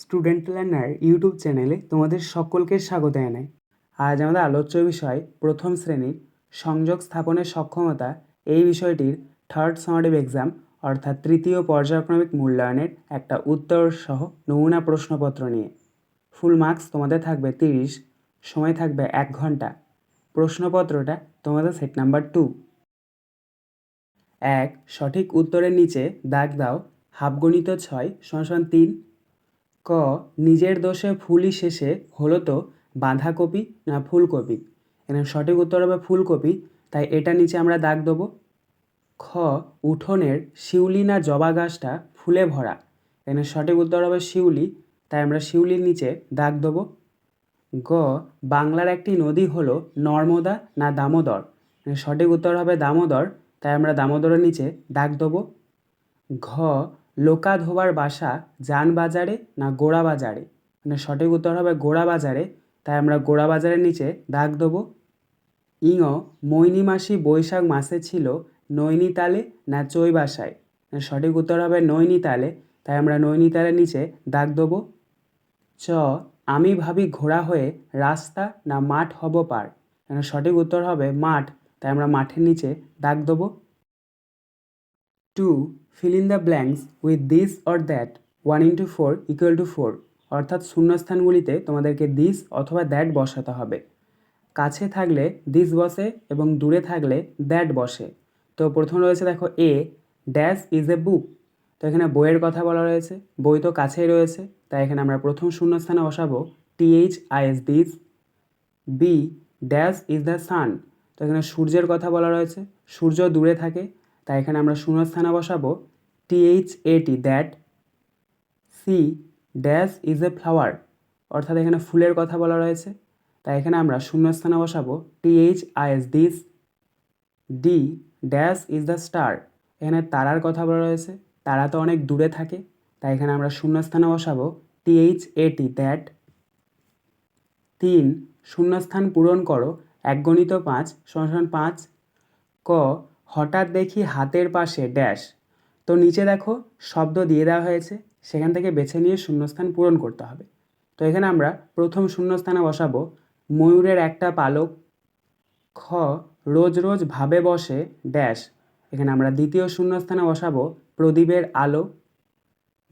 Student learner YouTube চ্যানেলে তোমাদের সকলকে স্বাগত জানাই। আজ আমাদের আলোচ্য বিষয় প্রথম শ্রেণির সংযোগ স্থাপনের সক্ষমতা। এই বিষয়টির থার্ড সামারিভ এক্সাম অর্থাৎ তৃতীয় পর্যায়ক্রমিক মূল্যায়নের একটা উত্তর সহ নমুনা প্রশ্নপত্র নিয়ে। ফুল মার্কস তোমাদের থাকবে তিরিশ, সময় থাকবে এক ঘণ্টা। প্রশ্নপত্রটা তোমাদের সেট নাম্বার টু এক, সঠিক উত্তরের নিচে দাগ দাও, হাফগণিত ছয় সমান তিন ক, নিজের দোষে ফুলই শেষে হলো তো বাঁধাকপি না ফুলকপি? এখানে সঠিক উত্তর হবে ফুলকপি, তাই এটা নিচে আমরা দাগ দেবো। খ, উঠোনের শিউলি না জবা গাছটা ফুলে ভরা? এখানে সঠিক উত্তর হবে শিউলি, তাই আমরা শিউলির নিচে দাগ দেবো। গ, বাংলার একটি নদী হলো নর্মদা না দামোদর? সঠিক উত্তর হবে দামোদর, তাই আমরা দামোদরের নিচে দাগ দেবো। ঘ লোকা ধোবার বাসা যান বাজারে না গোড়া বাজারে? মানে সঠিক উত্তর হবে গোড়া বাজারে। তাই আমরা গোড়া বাজারের নিচে দাগ দেবো ইঙ মৈনী মাসি বৈশাখ মাসে ছিল নৈনিতালে না চৈবাসায়? মানে সঠিক উত্তর হবে নৈনিতালে। তাই আমরা নৈনিতালের নিচে দাগ দেবো চ, আমি ভাবি ঘোড়া হয়ে রাস্তা না মাঠ হব পার? এখানে সঠিক উত্তর হবে মাঠ। তাই আমরা মাঠের নিচে দাগ দেবো to fill in the blanks with this or that one into four equal to four অর্থাৎ শূন্যস্থানগুলিতে তোমাদেরকে দিস অথবা দ্যাট বসাতে হবে। কাছে থাকলে দিস বসে এবং দূরে থাকলে দ্যাট বসে। তো প্রথম রয়েছে দেখো এ ড্যাশ ইজ এ বুক তো এখানে বইয়ের কথা বলা রয়েছে। বই তো কাছেই রয়েছে। তাই এখানে আমরা প্রথম শূন্যস্থানে বসাবো। TH IS this B dash is the sun তো এখানে সূর্যের কথা বলা রয়েছে। সূর্য দূরে থাকে। তাই এখানে আমরা শূন্যস্থানে বসাবো টিএইচ এটি that C dash is a flower অর্থাৎ এখানে ফুলের কথা বলা রয়েছে। তাই এখানে আমরা শূন্যস্থানে বসাবো T H I S this the dash is the star এখানে তারার কথা বলা রয়েছে। তারা তো অনেক দূরে থাকে, তাই এখানে আমরা শূন্যস্থানে বসাবো টিএইচ এটি দ্যাট তিন শূন্যস্থান পূরণ করো এক গণিত পাঁচ সমান পাঁচ, ক হঠাৎ দেখি হাতের পাশে ড্যাশ তো নিচে দেখো শব্দ দিয়ে দেওয়া হয়েছে, সেখান থেকে বেছে নিয়ে শূন্যস্থান পূরণ করতে হবে। তো এখানে আমরা প্রথম শূন্যস্থানে বসাবো, ময়ূরের একটা পালক খ রোজ রোজ ভাবে বসে ড্যাশ এখানে আমরা দ্বিতীয় শূন্যস্থানে বসাবো প্রদীপের আলো,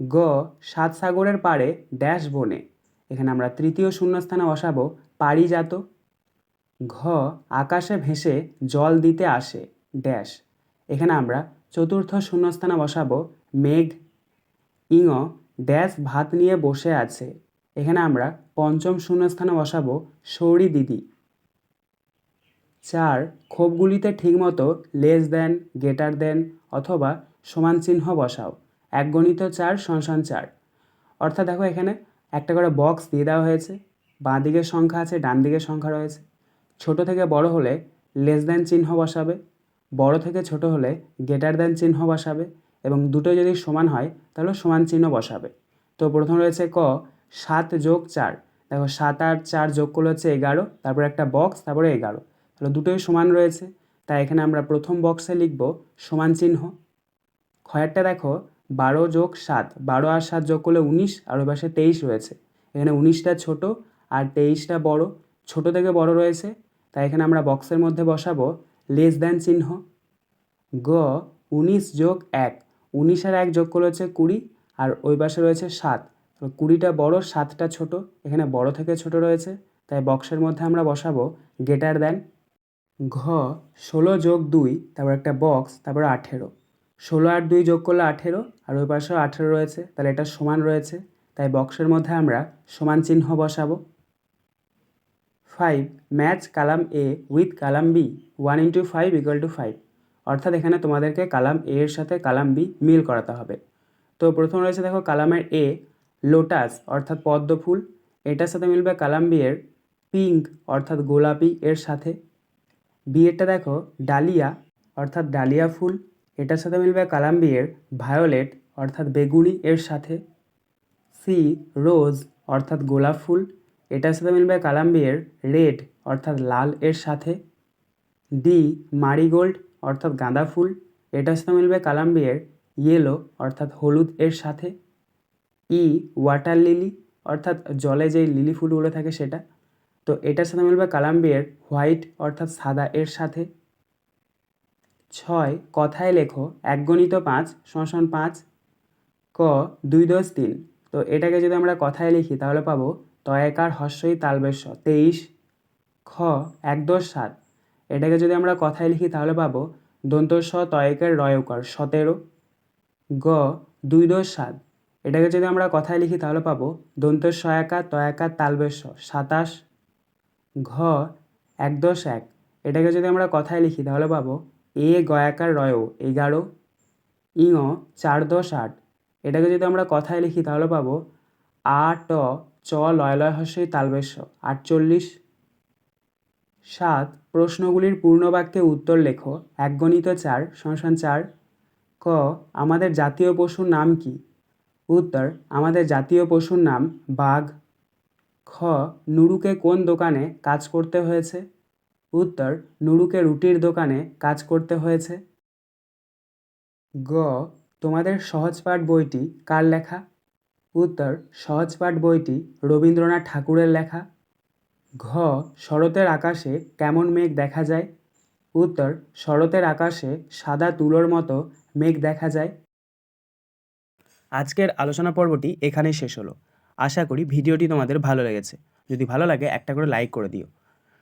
গ সাত সাগরের পাড়ে ড্যাশ বনে। এখানে আমরা তৃতীয় শূন্যস্থানে বসাবো পারিজাত, ঘ আকাশে ভেসে জল দিতে আসে। ড্যাশ। এখানে আমরা চতুর্থ শূন্যস্থানে বসাবো মেঘ, ইঙ, ড্যাশ ভাত নিয়ে বসে আছে। এখানে আমরা পঞ্চম শূন্যস্থানে বসাবো সৌরি দিদি। চার, ক্ষোভগুলিতে ঠিকমতো লেস দেন, গেটার দেন অথবা সমান চিহ্ন বসাও। এক গণিত চার সংসান চার। অর্থাৎ দেখো এখানে একটা করে বক্স দিয়ে দেওয়া হয়েছে। বাঁ দিকের সংখ্যা আছে ডান দিকের সংখ্যা রয়েছে। ছোট থেকে বড় হলে লেস দেন চিহ্ন বসাবে। বড় থেকে ছোট হলে গেটার দেন চিহ্ন বসাবে এবং দুটো যদি সমান হয়, তাহলে সমান চিহ্ন বসাবে। তো প্রথম রয়েছে ক, সাত যোগ চার। দেখো সাত আর চার যোগ করলে হচ্ছে এগারো, তারপরে একটা বক্স তারপরে এগারো। তাহলে দুটোই সমান রয়েছে। তাই এখানে আমরা প্রথম বক্সে লিখব সমান চিহ্ন। খয়েরটা দেখো, বারো যোগ সাত। বারো আর সাত যোগ করলে উনিশ, আর ওই পাশে তেইশ রয়েছে। এখানে উনিশটা ছোট আর তেইশটা বড়। ছোট থেকে বড় রয়েছে। তাই এখানে আমরা বক্সের মধ্যে বসাবো লেস দ্যান চিহ্ন। গ, উনিশ যোগ এক। উনিশ আর এক যোগ করলে হচ্ছে কুড়ি, আর ওই পাশে রয়েছে সাত। কুড়িটা বড়, সাতটা ছোট। এখানে বড় থেকে ছোট রয়েছে। তাই বক্সের মধ্যে আমরা বসাবো গেটার দেন। ঘ, ষোলো যোগ দুই, তারপর একটা বক্স, তারপর আঠেরো। ষোলো আর দুই যোগ করলে আঠেরো, আর ওই পাশেও আঠেরো রয়েছে। তাহলে এটা সমান রয়েছে। তাই বক্সের মধ্যে আমরা সমান চিহ্ন বসাবো। Five match column A with column B one into five equal to five অর্থাৎ এখানে তোমাদেরকে কালাম এ এর সাথে কালাম বি মিল করাতে হবে। তো প্রথম রয়েছে দেখো কালামের এ লোটাস অর্থাৎ পদ্ম ফুল এটার সাথে মিলবে কালাম বি পিঙ্ক অর্থাৎ গোলাপি এর সাথে। বি এরটা দেখো ডালিয়া, অর্থাৎ ডালিয়া ফুল। এটার সাথে মিলবে কালাম বি এর ভায়োলেট অর্থাৎ বেগুনি এর সাথে। সি রোজ অর্থাৎ গোলাপ ফুল। এটার সাথে মিলবে কালাম বি এর রেড, অর্থাৎ লাল এর সাথে। ডি মারিগোল্ড অর্থাৎ গাঁদা ফুল। এটার সাথে মিলবে কালাম বি এর ইয়েলো, অর্থাৎ হলুদ এর সাথে। ই, ওয়াটার লিলি, অর্থাৎ জলে যেই লিলি ফুলগুলো থাকে সেটা। তো এটার সাথে মিলবে কালাম্বিয়ের হোয়াইট, অর্থাৎ সাদা এর সাথে। ছয়, কথায় লেখো এক গণিত পাঁচ সমান পাঁচ, ক, দুই দশ তিন। তো এটাকে যদি আমরা কথায় লিখি, তাহলে পাবো তয়কার হস্যই তালবেশ তেইশ খ এক দশ সাত। এটাকে যদি আমরা কথায় লিখি তাহলে পাবো দন্তস্ব তয়কের রয়কর সতেরো। গ দুই দশ সাত। এটাকে যদি আমরা কথায় লিখি তাহলে পাবো, দন্ত সয়াকা তয়াকা তালবেশ সাতাশ। ঘ এক দশ এক। এটাকে যদি আমরা কথায় লিখি তাহলে পাবো, এ গয়াকার রয় এগারো। ইঙ চার দশ আট। এটাকে যদি আমরা কথায় লিখি তাহলে পাবো, আ ট চ লয় লয় হস্যই তালবেশ আটচল্লিশ সাত, প্রশ্নগুলির পূর্ণ বাক্যে উত্তর লেখো। এক গণিত চার, সংসান চার। ক, আমাদের জাতীয় পশুর নাম কি? উত্তর, আমাদের জাতীয় পশুর নাম বাঘ। খ, নুরুকে কোন দোকানে কাজ করতে হয়েছে? উত্তর, নুরুকে রুটির দোকানে কাজ করতে হয়েছে। গ, তোমাদের সহজপাঠ বইটি কার লেখা? উত্তর সহজপাঠ বইটি রবীন্দ্রনাথ ঠাকুরের লেখা। ঘ, শরতের আকাশে কেমন মেঘ দেখা যায়? উত্তর, শরতের আকাশে সাদা তুলোর মতো মেঘ দেখা যায়। আজকের আলোচনা পর্বটি এখানেই শেষ হলো। আশা করি ভিডিওটি তোমাদের ভালো লেগেছে। যদি ভালো লাগে একটা করে লাইক করে দিও।